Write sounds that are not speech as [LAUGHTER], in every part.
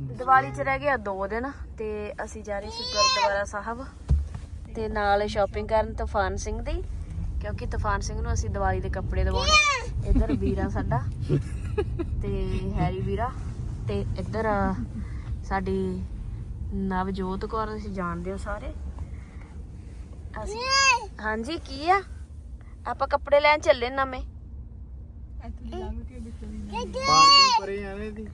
ਦੀਵਾਲੀ 'ਚ ਰਹਿ ਗਿਆ 2 ਦਿਨ ਤੇ ਅਸੀਂ ਜਾ ਰਹੇ ਸੀ ਗੁਰਦੁਆਰਾ ਸਾਹਿਬ ਤੇ ਨਾਲ ਸ਼ਾਪਿੰਗ ਕਰਨ ਤੂਫਾਨ ਸਿੰਘ ਦੀ ਕਿਉਂਕਿ ਤੂਫਾਨ ਸਿੰਘ ਨੂੰ ਅਸੀਂ ਦੀਵਾਲੀ ਦੇ ਕੱਪੜੇ ਦਿਵਾਉਣੇ ਇੱਧਰ ਵੀਰਾ ਸਾਡਾ ਤੇ ਹੈਰੀ ਵੀਰਾ ਤੇ ਇੱਧਰ ਸਾਡੀ ਨਵਜੋਤ ਕੌਰ ਤੁਸੀਂ ਜਾਣਦੇ ਹੋ ਸਾਰੇ। ਅਸੀਂ ਹਾਂਜੀ ਕੀ ਆ? ਆਪਾਂ ਕੱਪੜੇ ਲੈਣ ਚੱਲੇ ਨਵੇਂ। ਪਾਰਕਿੰਗ ਪਰੇ ਆਣੇ ਦੀ?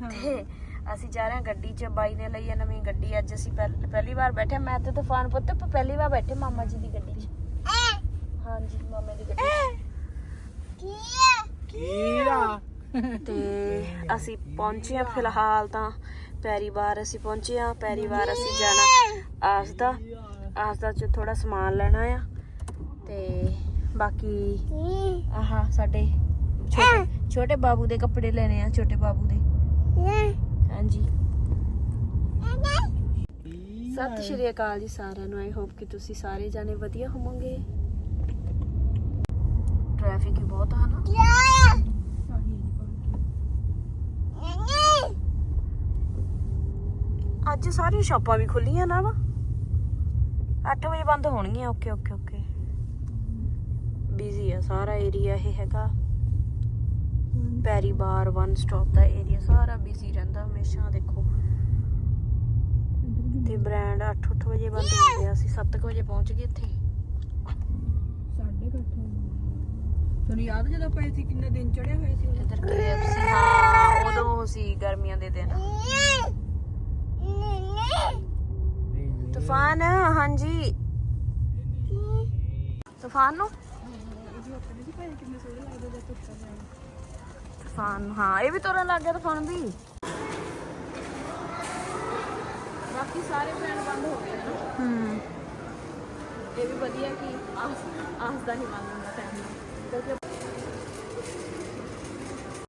ਅਸੀਂ ਜਾ ਰਹੇ ਹਾਂ ਗੱਡੀ 'ਚ ਬਾਈ ਨੇ ਲਈ ਹੈ ਨਵੀਂ ਗੱਡੀ ਅੱਜ ਅਸੀਂ ਪਹਿ- ਪਹਿਲੀ ਵਾਰ ਬੈਠੇ ਮੈਂ ਤੇ ਤੂਫਾਨ ਪੁੱਤ ਪ- ਪਹਿਲੀ ਵਾਰ ਬੈਠੇ ਮਾਮਾ ਜੀ ਦੀ ਗੱਡੀ 'ਚ। ਹਾਂਜੀ ਮਾਮੇ ਦੀ ਗੱਡੀ 'ਚ। ਕੀ ਆ? ਤੇ ਅਸੀਂ ਪਹੁੰਚੇ ਹਾਂ ਫਿਲਹਾਲ ਤਾਂ। ਪੈਰੀਵਾਰ ਅਸੀਂ ਪਹੁੰਚੇ ਹਾਂ ਪੈਰੀਵਾਰ ਅਸੀਂ ਜਾਣਾ ਆਸਦਾ ਆਸਦਾ ਚ ਥੋੜਾ ਸਮਾਨ ਲੈਣਾ ਆ। ਤੇ ਬਾਕੀ ਆਹ ਸਾਡੇ ਛੋਟੇ ਛੋਟੇ ਬਾਬੂ ਦੇ ਕੱਪੜੇ ਲੈਣੇ ਆ ਛੋਟੇ ਬਾਬੂ ਦੇ। ਹਾਂਜੀ। ਸਤਿ ਸ਼੍ਰੀ ਅਕਾਲ ਜੀ ਸਾਰਿਆਂ ਨੂੰ। ਆਈ ਹੋਪ ਕਿ ਤੁਸੀਂ ਸਾਰੇ ਜਾਣੇ ਵਧੀਆ ਹੋਵੋਗੇ। ਟ੍ਰੈਫਿਕ ਹੀ ਬਹੁਤ ਨਾ। ਅੱਜ ਸਾਰੀਆਂ ਸ਼ਾਪਾਂ ਵੀ ਖੁੱਲੀਆਂ ਨਾ ਵਾ। 8 ਵਜੇ ਬੰਦ ਹੋਣਗੀਆਂ। ਓਕੇ ਓਕੇ ਓਕੇ ਬਿਜ਼ੀ ਆ ਸਾਰਾ ਏਰੀਆ ਇਹ ਹੈਗਾ। ਪੈਰੀ ਬਾਰ ਵਨ ਸਟਾਪ ਦਾ ਏਰੀਆ ਸਾਰਾ ਬਿਜ਼ੀ ਰਹਿੰਦਾ ਹਮੇਸ਼ਾ ਦੇਖੋ ਤੇ ਬ੍ਰਾਂਡ 8-8 ਵਜੇ ਬੰਦ ਹੋ ਗਿਆ ਸੀ 7 ਵਜੇ ਪਹੁੰਚ ਗਏ ਇੱਥੇ ਸਾਢੇ ਕੁ ਅੱਠ ਹੋ ਗਏ। ਤੁਹਾਨੂੰ ਯਾਦ ਜਦੋਂ ਪਏ ਸੀ ਕਿੰਨੇ ਦਿਨ ਚੜੇ ਹੋਏ ਸੀ? ਇੱਧਰ KFC ਹਾਂ ਉਦੋਂ ਸੀ ਗਰਮੀਆਂ ਦੇ ਦਿਨ ਤੂਫਾਨ ਹਾਂਜੀ ਤੂਫਾਨ ਨੂੰ ਤੂਫਾਨ ਹਾਂ ਇਹ ਵੀ ਤੁਰਨ ਲੱਗ ਗਿਆ ਤੂਫਾਨ ਵੀ। ਬਾਕੀ ਸਾਰੇ ਬ੍ਰਾਂਡ ਬੰਦ ਹੋ ਗਏ ਨਾ। ਹੂੰ। ਇਹ ਵੀ ਵਧੀਆ ਕਿ ਆਸ ਆਸ ਦਾ ਨਹੀਂ ਬੰਦ ਹੁੰਦਾ ਟਾਈਮ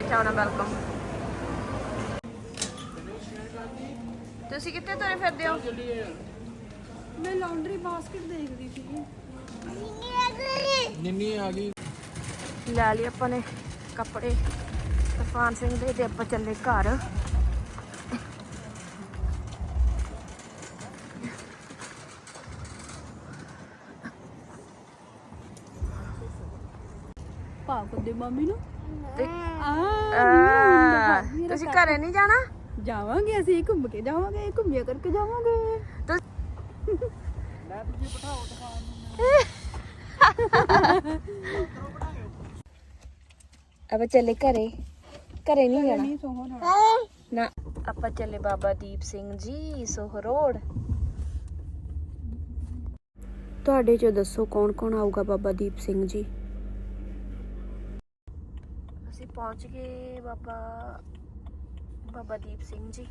ਚਾਉਣਾ ਵੈਲਕਮ ਤੁਸੀਂ ਕਿੱਥੇ ਤੁਰੇ ਫਿਰਦੇ ਹੋ? ਮੈਂ ਲਾਉਂਡਰੀ ਬਾਸਕਟ ਦੇਖਦੀ ਸੀ ਨਿੰਨੀ ਆ ਗਈ ਲੈ ਲਈ ਆਪਾਂ ਨੇ ਕੱਪੜੇ। ਤੂਫਾਨ ਸਿੰਘ ਦੇ ਤੇ ਆਪਾਂ ਚੱਲੇ ਘਰ। ਪਾਪ ਦੇ ਮੰਮੀ ਨੂੰ। ਤੇ ਆ ਆ, ਤੁਸੀਂ ਘਰੇ ਨਹੀਂ ਜਾਣਾ? ਜਾਵਾਂਗੇ ਅਸੀਂ ਘੁੰਮ ਕੇ ਜਾਵਾਂਗੇ ਘੁੰਮਿਆ ਕਰਕੇ ਜਾਵਾਂਗੇ। ਤੁਸ- [LAUGHS] ਆਪਾਂ ਚੱਲੇ ਘਰੇ। ਘਰੇ ਨਹੀਂ ਜਾਣਾ। ਨਹੀਂ ਨਾ। ਆਪਾਂ ਚੱਲੇ ਬਾਬਾ ਦੀਪ ਸਿੰਘ ਜੀ ਸੋਹ ਰੋਡ। ਤੁਹਾਡੇ ਚੋਂ ਦੱਸੋ ਕੌਣ ਕੌਣ ਆਊਗਾ ਬਾਬਾ ਦੀਪ ਸਿੰਘ ਜੀ? ਅਸੀਂ ਪਹੁੰਚ ਗਏ ਬਾਬਾ ਬਾਬਾ ਦੀਪ ਸਿੰਘ ਜੀ।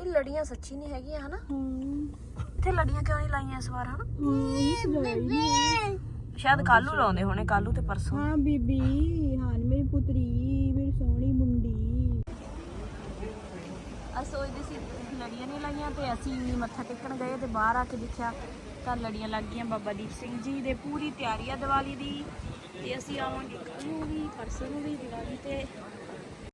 ਇਹ ਲੜੀਆਂ ਸੱਚੀ ਨਹੀਂ ਹੈਗੀਆਂ ਹਨਾ? ਹਾਂ। ਇੱਥੇ ਲੜੀਆਂ ਕਿਉਂ ਨਹੀਂ ਲਾਈਆਂ ਇਸ ਵਾਰ ਹਨਾ? ਹਾਂ ਸਜਾਈ ਨਹੀਂ ਸ਼ਾਇਦ ਕੱਲ ਨੂੰ ਲਾਉਂਦੇ ਹੋਣੇ ਕੱਲ ਨੂੰ ਤੇ ਪਰਸੋਂ। ਹਾਂ ਬੀਬੀ ਹਾਂ ਮੇਰੀ ਪੁੱਤਰੀ ਮੇਰੀ ਸੋਹਣੀ ਮੁੰਡੀ। ਅਸੀਂ ਸੋਚਦੇ ਸੀ ਲੜੀਆਂ ਨਹੀਂ ਲਾਈਆਂ ਤੇ ਅਸੀਂ ਮੱਥਾ ਟੇਕਣ ਗਏ ਤੇ ਬਾਹਰ ਆ ਕੇ ਦੇਖਿਆ ਤਾਂ ਲੜੀਆਂ ਲੱਗ ਗਈਆਂ ਬਾਬਾ ਦੀਪ ਸਿੰਘ ਜੀ ਦੇ ਪੂਰੀ ਤਿਆਰੀ ਆ ਦੀਵਾਲੀ ਦੀ ਤੇ ਅਸੀਂ ਆਵਾਂਗੇ ਕੱਲ ਨੂੰ ਵੀ ਪਰਸੋਂ ਨੂੰ ਵੀ ਦੀਵਾਲੀ ਤੇ।